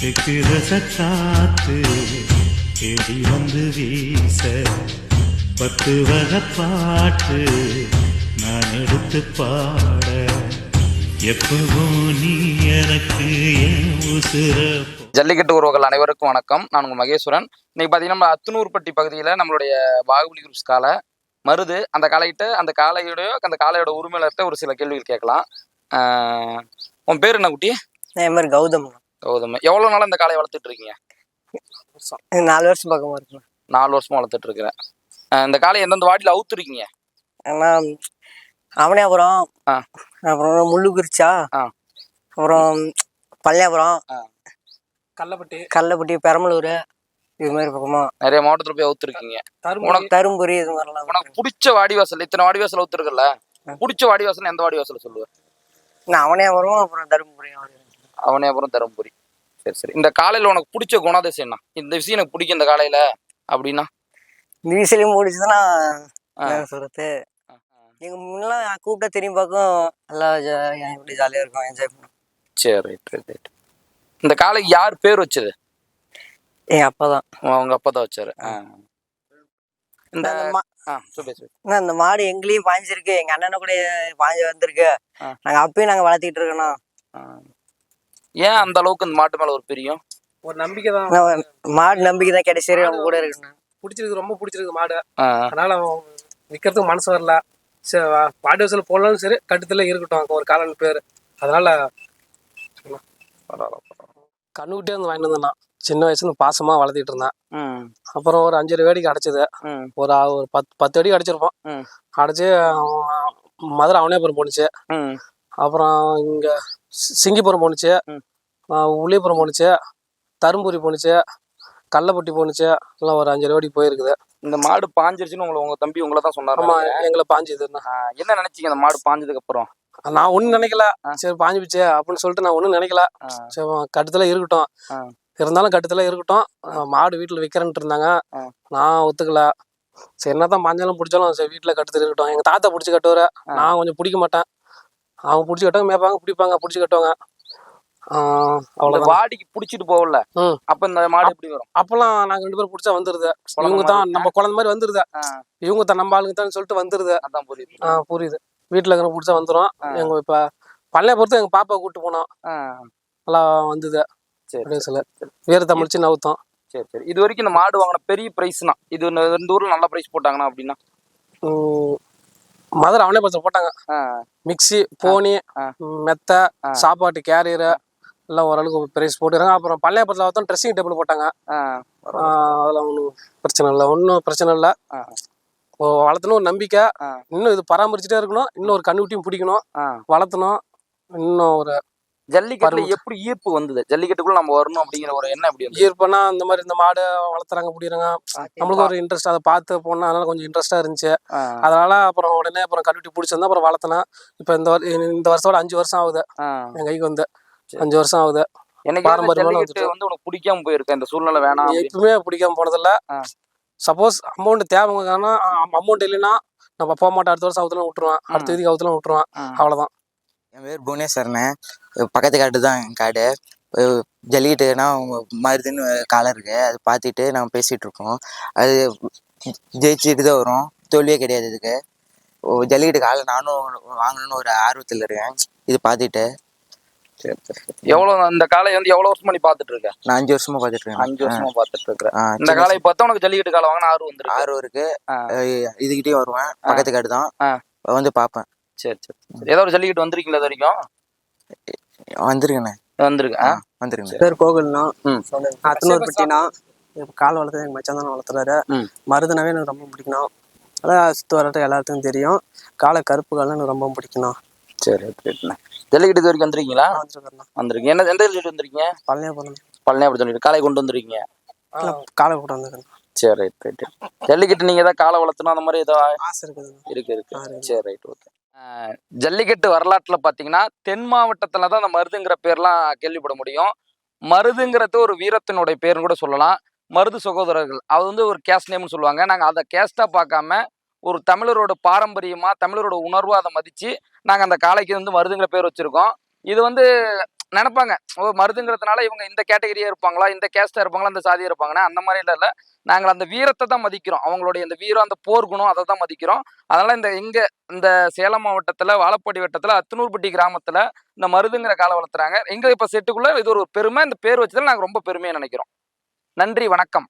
சிக்கிரச காத்து தேடி வந்து வீச பத்து வகை பாட்டு நான் எடுத்து பாட. எப்பவும் நீ எனக்கு என் உசுர ஜல்லிக்கட்டு உறவுகள் அனைவருக்கும் வணக்கம். நான் உங்கள் மகேஸ்வரன். இன்னைக்கு பார்த்தீங்கன்னா நம்ம அத்துனூர்பட்டி பகுதியில் நம்மளுடைய பாகுபலி குரூப்ஸ் காலை மருது அந்த காளைகிட்ட அந்த காளையோட அந்த காளையோட உரிமையிலர்கிட்ட ஒரு சில கேள்விகள் கேட்கலாம். உன் பேர் என்ன குட்டி? என் பேர் கௌதம். கௌதம் எவ்வளோ நாள் இந்த காளையை வளர்த்துட்டு இருக்கீங்க? நாலு வருஷம் பக்கமா இருக்கு. நாலு வருஷமா வளர்த்துட்டு இருக்கிறேன் இந்த காளையை எந்தெந்த வாட்டியில் அவுத்துருக்கீங்க? ஆனா அவனியாபுரம் ஆ. அப்புறம் முள்ளுக்குறிச்சா ஆ. அப்புறம் பள்ளியாபுரம் கள்ளப்பட்டி. கள்ளப்பட்டி பெரம்பலூர் இது மாதிரி பக்கமா. நிறைய மாவட்டத்தில் போய் அவுத்துருக்கீங்க. தருமபுரி. உனக்கு தருமபுரி இது மாதிரிலாம் உனக்கு பிடிச்ச வாடிவாசல் இத்தனை வாடிவாசல் அவுத்துருக்கல பிடிச்ச வாடிவாசல் எந்த வாடிவாசல் சொல்லுவேன் நான் அவனியாபுரம் அப்புறம் தருமபுரி அவனே அப்புறம் தருமபுரி சரி சரி. இந்த காலையில் உனக்கு பிடிச்ச குணாதிசயம் என்ன? இந்த விஷயம் எனக்கு பிடிக்கும் இந்த காலையில் அப்படின்னா? இந்த வீசிலையும் முடிச்சுதுன்னா ஆ. என்ன சொல்றது? எங்க முன்னெல்லாம் கூப்பிட்டா திரும்பி பார்க்கும் நல்லா எப்படி ஜாலியா இருக்கும் என்ஜாய் பண்ணும் சரி ரைட் ரைட் ரைட் இந்த காளைக்கு யார் பேர் வச்சது? எங்க அப்பா தான். அவங்க அப்பா தான் வச்சாரு. ஆ. இந்த இந்த மாடு எங்களையும் பாஞ்சிருக்கு எங்க அண்ணனை கூட பாஞ்சு வந்திருக்கு. ஆ. நாங்க அப்பயும் நாங்க வளர்த்திட்டு இருக்கோம் ஆ. ஏன் அந்த அளவுக்கு இந்த மாட்டு மேல ஒரு பிரியம்? ஒரு நம்பிக்கை தான். மாடு நம்பிக்கை தான் கிடைச்சி அவங்க கூட இருக்கணும். பிடிச்சிருக்கு ரொம்ப பிடிச்சிருக்கு மாடு. அதனால அவன் விற்கிறதுக்கு மனசு வரல. சரி வா- பாடி வசூல் போடலாலும் சரி கட்டுத்துல இருக்கட்டும் அங்க ஒரு காலன் பேர். அதனால பரவாயில்ல, பரவாயில்ல. கண்ணுக்கிட்டே வந்து வாங்கிட்டு வந்தேன் நான். சின்ன வயசுல பாசமா வளர்த்திட்டு இருந்தேன். ம், அப்புறம் ஒரு அஞ்சு வேடி கிடைச்சது ம், ஒரு ஒரு பத்து பத்து அடி அடிச்சிருப்போம். அடிச்சு அவன் மதுரை அவனேபுரம் போணுச்சு. ம். அப்புறம் இங்க சிங்கிபுரம் போணுச்சு. ம். ஆ, உளியபுரம் போணுச்சு. தருமபுரி போணுச்சு. கள்ளப்பட்டி போணுச்சு. எல்லாம் ஒரு அஞ்சு வேடி போயிருக்குது. இந்த மாடு பாஞ்சிருச்சுன்னு உங்களை உங்க தம்பி உங்களை தான் சொன்னாரு. ஆமா எங்களை பாஞ்சுதுன்னா என்ன? நினைச்சீங்க அந்த மாடு பாஞ்சதுக்கு அப்புறம்? நான் ஒன்றும் நினைக்கல. சரி பாஞ்சு போச்சே அப்படின்னு சொல்லிட்டு நான் ஒன்றும் நினைக்கல. சரி கட்டுத்துல இருக்கட்டும். இருந்தாலும் கட்டுத்துல இருக்கட்டும். மாடு வீட்டுல விற்கிறேன்ட்டு இருந்தாங்க. நான் ஒத்துக்கல. சரி என்னதான் பாஞ்சாலும் பிடிச்சாலும் சரி வீட்டுல கட்டுத்துல இருக்கட்டும். எங்க தாத்தா பிடிச்சி கட்டுவாரு. நான் கொஞ்சம் பிடிக்க மாட்டேன். அவங்க பிடிச்சி கட்டுவாங்க மேய்ப்பாங்க பிடிப்பாங்க பிடிச்சி கட்டுவாங்க அவ்வளவுதான். வாடிக்கு புடிச்சிட்டு போகல. அப்ப இந்த மாடு எப்படி வரும்? அப்பெல்லாம் நாங்க ரெண்டு பேரும் பிடிச்சா வந்துருது. இவங்க தான் நம்ம குழந்தை மாதிரி வந்துருது. இவங்க தான் நம்ம ஆளுங்க தான் சொல்லிட்டு வந்துருது. அதான் புரியுது. ஆ புரியுது. வீட்டுல இருக்கிற பிடிச்சா வந்துரும். ஆ. எங்க இப்ப பள்ளைய பொறுத்து எங்க பாப்பா கூட்டு போனோம் நல்லா வந்தது சரி அப்படின்னு சொல்லு. வீர தமிழ்ச்சி நவுத்தோம் சரி சரி. இது வரைக்கும் இந்த மாடு வாங்கின பெரிய பிரைஸ்னா இது இந்த இந்த ஊர்ல நல்ல பிரைஸ் போட்டாங்கன்னா அப்படின்னா? மதுரை அவனே பச்சை போட்டாங்க. மிக்ஸி போனி. மெத்தை. சாப்பாட்டு கேரியரு எல்லாம் ஓரளவுக்கு பிரைஸ் போட்டுறாங்க அப்புறம் பள்ளையப்பத்தில் பார்த்தோம் ட்ரெஸ்ஸிங் டேபிள் போட்டாங்க. அதெல்லாம் ஒன்றும் பிரச்சனை இல்லை. ஒன்றும் பிரச்சனை இல்லை. வளர்த்தணும் ஒரு நம்பிக்கை. இன்னும் இது பராமரிச்சுட்டே இருக்கணும். இன்னும் ஒரு கண்ணுக்குட்டியும் பிடிக்கணும். வளர்த்தணும். இன்னும் ஒரு ஜல்லிக்கட்டுல. எப்படி ஈர்ப்பு வந்தது ஜல்லிக்கட்டுக்குள்ள நம்ம வரணும் அப்படிங்கிற ஒரு எண்ணம் எப்படி ஈர்ப்பனா இந்த மாதிரி இந்த மாடு வளர்த்துறாங்க பிடிக்கிறாங்க நம்மளுக்கு ஒரு இன்ட்ரெஸ்ட் அதை பார்த்து போனா அதனால கொஞ்சம் இன்ட்ரெஸ்டா இருந்துச்சு அதனால அப்புறம் உடனே அப்புறம் கண்டுபிடி பிடிச்சிருந்தா அப்புறம் வளர்த்தனேன் இப்போ இந்த இந்த வருஷத்தோட அஞ்சு வருஷம் ஆகுது. என் கைக்கு வந்து. அஞ்சு வருஷம் ஆகுது எனக்கு பாரம்பரியமான. வந்து உனக்கு பிடிக்காம போயிருக்கு இந்த சூழ்நிலை வேணாம். எப்பவுமே பிடிக்காம போனதில்ல. சப்போஸ் அமௌண்ட் தேவைங்கன்னா அமௌண்ட் இல்லைன்னா நம்ம போக மாட்டோம் அடுத்த வருஷம் அவுத்துல விட்டுருவேன் அடுத்த இதுக்கு அவுத்துல விட்டுருவேன். அவ்வளவுதான் என் பேர் புவனேஸ்வரனே பக்கத்து காட்டு தான் என் காடு. ஜல்லிக்கட்டுனா மருதுன்னு காலம் இருக்கு. அது பார்த்துட்டு நாங்கள் பேசிகிட்டு இருக்கோம். அது ஜெயிச்சுட்டு தான் வரும். தோல்வியே கிடையாது இதுக்கு. ஜல்லிக்கட்டு காலை நானும் வாங்கணும்னு ஒரு ஆர்வத்தில் இருக்கேன். இது பார்த்துட்டு. எவ்வளவு இந்த காலை வந்து எவ்வளவு வருஷமா நீ பாத்துட்டு இருக்க? நான் அஞ்சு வருஷமா பார்த்துட்டு இருக்கேன். அஞ்சு வருஷமா பாத்துட்டு இருக்கிற. ஆ, இந்த காலை பார்த்தா உனக்கு ஜல்லிக்கட்டு காலை வாங்கின ஆர்வம் வந்துருக்கு ஆர்வம் இருக்கு. இதுகிட்டயும் வருவேன். பக்கத்து காடு தான். வந்து பார்ப்பேன் சரி சரி. ஏதோ ஒரு ஜல்லிக்கட்டு வந்திருக்கீங்களா இது வரைக்கும்? வந்திருக்கேண்ணே. வந்திருக்கு? ஆ? வந்துருங்க பேர் கோகுல்னா ம். அத்தனூர் பட்டினா இப்போ கால் வளர்த்தது எங்கள் மச்சான் தானே வளர்த்துறாரு. ம். மருதுனாவே எனக்கு ரொம்ப பிடிக்கணும் அதான் சுற்று வரட்டு எல்லாத்துக்கும் தெரியும். காலை கருப்பு காலம் எனக்கு ரொம்ப பிடிக்கணும் சரி ரைட்ண்ணே ஜல்லிக்கட்டு இது வரைக்கும் வந்திருக்கீங்களா? வந்துருக்கேன் வந்திருக்கீங்க. என்ன எந்த ஜல்லிக்கட்டு வந்திருக்கீங்க? பழனியா போகணும். பழனியாபுரம் ஜல்லிக்கட்டு காலை கொண்டு வந்திருக்கீங்க. காலை கூட வந்துருக்கேன் சரி ரைட் ரைட் ஜல்லிக்கட்டு நீங்க ஏதாவது காலை வளர்த்தணும் அந்த மாதிரி ஏதோ ஆசை இருக்குது இருக்கு இருக்கு. சரி ரைட் ஓகே. ஜல்லிக்கட்டு வரலாற்றில் பார்த்தீங்கன்னா தென் மாவட்டத்தில் தான் அந்த மருதுங்கிற பேர்லாம் கேள்விப்பட முடியும். மருதுங்கிறது ஒரு வீரத்தினுடைய பேர்னு கூட சொல்லலாம். மருது சகோதரர்கள். அது வந்து ஒரு கேஸ்ட் நேம்னு சொல்லுவாங்க. நாங்கள் அதை கேஸ்ட்டாக பார்க்காம ஒரு தமிழரோட பாரம்பரியமாக தமிழரோட உணர்வாக அதை மதித்து நாங்கள் அந்த காளைக்கு வந்து மருதுங்கிற பேர் வச்சுருக்கோம். இது வந்து நினைப்பாங்க. ஓ மருதுங்கிறதுனால இவங்க இந்த கேட்டகரியா இருப்பாங்களா இந்த கேஸ்டா இருப்பாங்களா அந்த சாதியா இருப்பாங்கன்னா அந்த மாதிரி இல்லை. நாங்கள் அந்த வீரத்தை தான் மதிக்கிறோம். அவங்களுடைய அந்த வீரம் அந்த போர் குணம் அதை தான் மதிக்கிறோம். அதனால இந்த இங்க இந்த சேலம் மாவட்டத்துல வாழப்பாடி வட்டத்துல அத்தனூர்பட்டி கிராமத்துல இந்த மருதுங்கிற காலை வளர்த்துறாங்க. எங்க இப்ப செட்டுக்குள்ள இது ஒரு பெருமை. இந்த பேர் வச்சதுல நாங்கள் ரொம்ப பெருமையா நினைக்கிறோம். நன்றி வணக்கம்.